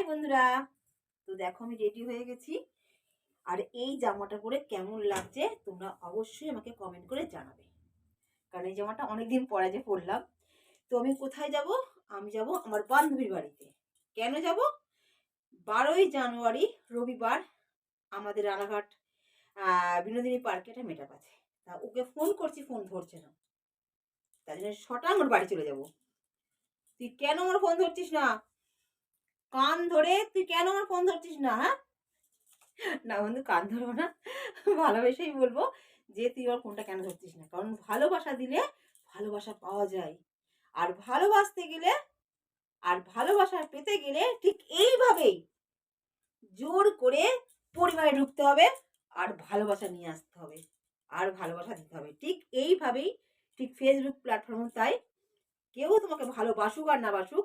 High বন্ধুরা। তো দেখো আমি রেডি হয়ে গেছি। আর এই জামাটা পরে কেমন লাগছে তোমরা অবশ্যই আমাকে কমেন্ট করে জানাবে। কারণ এই জামাটা অনেকদিন পরে যে পরলাম। তো আমি কোথায় যাব? আমি যাব আমার বান্ধবীর বাড়িতে। কেন যাব? বারোই জানুয়ারি, রবিবার আমাদের রানাঘাট বিনোদিনী পার্কে একটা মেটাপ আছে। তা ওকে ফোন করছি ফোন ধরছে না। তাই জন্য ছটা আমার বাড়ি চলে যাব। তুই কেন আমার ফোন ধরছিস না? কান ধরে, তুই কেন আমার ফোন ধরছিস না হ্যাঁ? না বন্ধু, কান ধরবো না। ভালোবেসেই বলব যে, তুই আমার ফোনটা কেন ধরছিস না? কারণ ভালোবাসা দিলে ভালোবাসা পাওয়া যায়। আর ভালোবাসতে গেলে, আর ভালোবাসা পেতে গেলে ঠিক এইভাবেই জোর করে পরিবারে ঢুকতে হবে আর ভালোবাসা নিয়ে আসতে হবে। আর ভালোবাসা দিতে হবে। ঠিক এইভাবেই ঠিক ফেসবুক প্ল্যাটফর্মে তাই কেউ তোমাকে ভালোবাসুক আর না বাসুক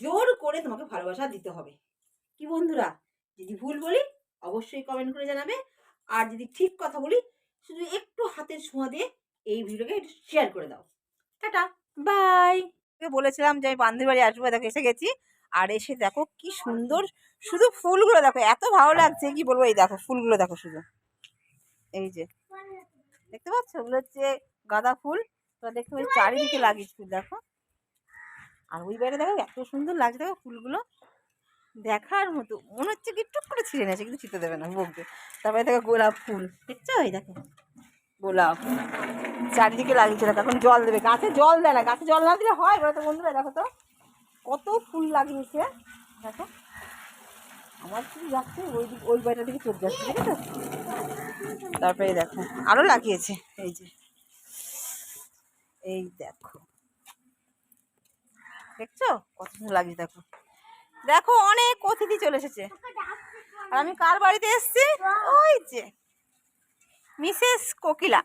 জোর করে তোমাকে ভালোবাসা দিতে হবে। কি বন্ধুরা? যদি ভুল বলি অবশ্যই কমেন্ট করে জানাবে। আর যদি ঠিক কথা বলি শুধু একটু হাতের ছোঁয়া দিয়ে এই ভিডিওকে একটু শেয়ার করে দাও। টাটা বাই বলেছিলাম যে আমি বান্ধবী বাড়ি আসব দেখো এসে গেছি। আর এসে দেখো কি সুন্দর শুধু ফুলগুলো দেখো এত ভালো লাগছে কি বলব? এই দেখো ফুলগুলো দেখো শুধু। এই যে দেখতে পাচ্ছ? ওগুলো হচ্ছে গাঁদা ফুল। তোরা দেখতে পাচ্ছি চারিদিকে লাগিয়েছি দেখো। আর ওই বাইরে দেখো এত সুন্দর লাগছে, দেখো ফুলগুলো দেখার মতো। মনে হচ্ছে কি টুক করে ছিঁড়ে নিয়েছে, কিন্তু ছিঁড়তে দেবে না, বলতে। তারপরে দেখো গোলাপ ফুল, দেখছ? এই দেখো, গোলাপ চারিদিকে লাগিয়েছে, দেখো, এখন জল দেবে। গাছে জল দেয় না, গাছে জল না দিলে হয় বলো তো বন্ধুরা, দেখো তো। কত ফুল লাগিয়েছে, দেখো। আমার ফুল যাচ্ছে, ওই দিক, ওই বাড়িটার দিকে চলে যাচ্ছে, ঠিক আছে? তারপরে দেখো আরও লাগিয়েছে, এই যে। এই দেখো। দেখছ? কত সুন্দর লাগিয়েছে দেখো। দেখো অনেক অতিথি চলে এসেছে। আর আমি কার বাড়িতে এসেছি? ওই যে মিসেস কোকিলা।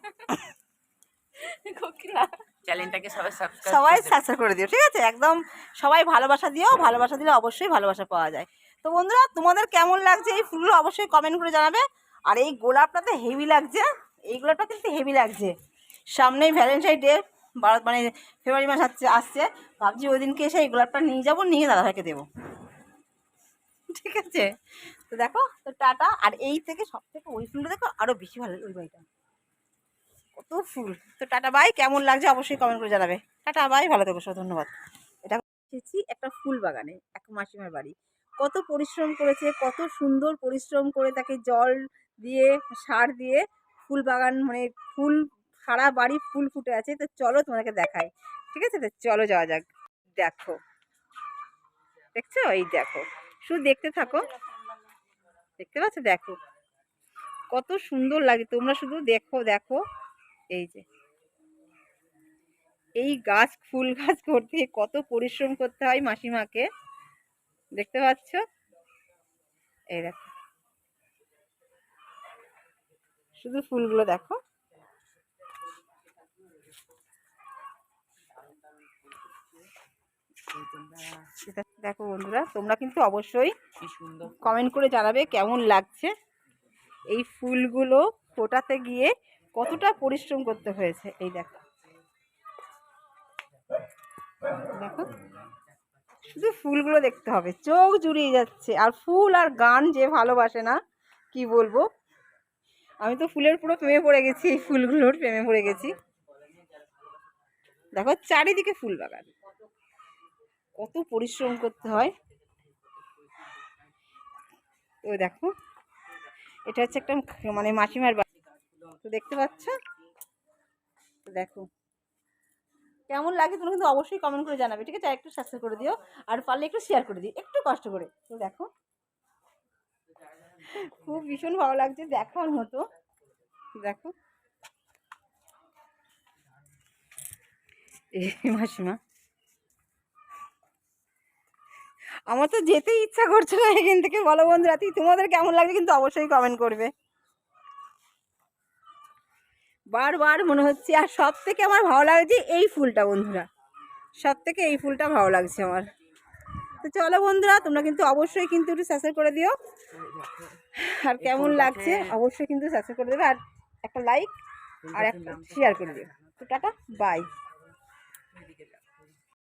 কোকিলা। চ্যানেলটাকে সবাই সাবস্ক্রাইব সবাই সাবস্ক্রাইব করে দিও ঠিক আছে? একদম সবাই ভালোবাসা দিও ভালোবাসা দিলে অবশ্যই ভালোবাসা পাওয়া যায়। তো বন্ধুরা তোমাদের কেমন লাগছে? এই ফুলগুলো অবশ্যই কমেন্ট করে জানাবে। আর এই গোলাপটাতে হেভি লাগছে এই গোলাপটা কিন্তু হেভি লাগছে। সামনেই ভ্যালেন্টাইন ডে বারো মানে ফেব্রুয়ারি মাস আসছে আসছে। ভাবছি ওই দিনকে এসে এই গোলাপটা নিয়ে যাব, নিয়ে দাদাভাইকে দেবো। ঠিক আছে? তো দেখো, তো টাটা। আর এই থেকে সব থেকে ওই ফুলটা দেখো আরও বেশি ভালো ওই বাড়িটা। কত ফুল। তো টাটা, বাই। কেমন লাগছে অবশ্যই কমেন্ট করে জানাবে। Tata, bye. ভালো থেকো সব ধন্যবাদ। এটা এসেছি একটা ফুল বাগানে, এক মাসিমার বাড়ি। কত পরিশ্রম করেছে, কত সুন্দর পরিশ্রম করে তাকে জল দিয়ে, সার দিয়ে ফুল বাগান মানে ফুল সারা বাড়ি ফুল ফুটে আছে, তো চলো তোমাদেরকে দেখাই। ঠিক আছে? তো চলো যাওয়া যাক। দেখো। দেখছ? এই দেখো। শুধু দেখতে থাকো। দেখতে পাচ্ছ? দেখো। কত সুন্দর লাগে। তোমরা শুধু দেখো দেখো। এই যে। এই গাছ, ফুল গাছ করতে কত পরিশ্রম করতে হয় মাসিমাকে। দেখতে পাচ্ছ? এই দেখো। শুধু ফুলগুলো দেখো। দেখো বন্ধুরা তোমরা কিন্তু অবশ্যই সুন্দর কমেন্ট করে জানাবে কেমন লাগছে। এই ফুলগুলো ফোটাতে গিয়ে কতটা পরিশ্রম করতে হয়েছে এই দেখো। দেখো শুধু ফুলগুলো দেখতে হবে চোখ জুড়িয়ে যাচ্ছে আর ফুল আর গান যে ভালোবাসে না কি বলব? আমি তো ফুলের পুরো প্রেমে পড়ে গেছি এই ফুলগুলোর প্রেমে পড়ে গেছি। দেখো চারিদিকে ফুল বাগান। কত পরিশ্রম করতে হয়। তো দেখো, এটা হচ্ছে একটা মানে মাসিমার বাড়ি। তো দেখতে পাচ্ছ? তো দেখো। কেমন লাগে তুমি কিন্তু অবশ্যই কমেন্ট করে জানাবে, ঠিক আছে? একটু সাবস্ক্রাইব করে দিও, আর পারলে একটু শেয়ার করে দিও, একটু কষ্ট করে। তো দেখো। খুব ভীষণ ভালো লাগছে দেখার মতো। দেখো। মাসিমা। আমার তো যেতেই ইচ্ছা করছে না এখান থেকে। বলো বন্ধুরা তুই তোমাদের কেমন লাগছে কিন্তু অবশ্যই কমেন্ট করবে। বারবার মনে হচ্ছে, আর সব থেকে আমার ভালো লাগছে এই ফুলটা বন্ধুরা। সব থেকে এই ফুলটা ভালো লাগছে আমার। তো চলো বন্ধুরা, তোমরা কিন্তু অবশ্যই কিন্তু একটু সাবস্ক্রাইব করে দিও। আর কেমন লাগছে, অবশ্যই কিন্তু সাবস্ক্রাইব করে দেবে। আর একটা লাইক আর একটা শেয়ার করে দিও। তো টাটা বাই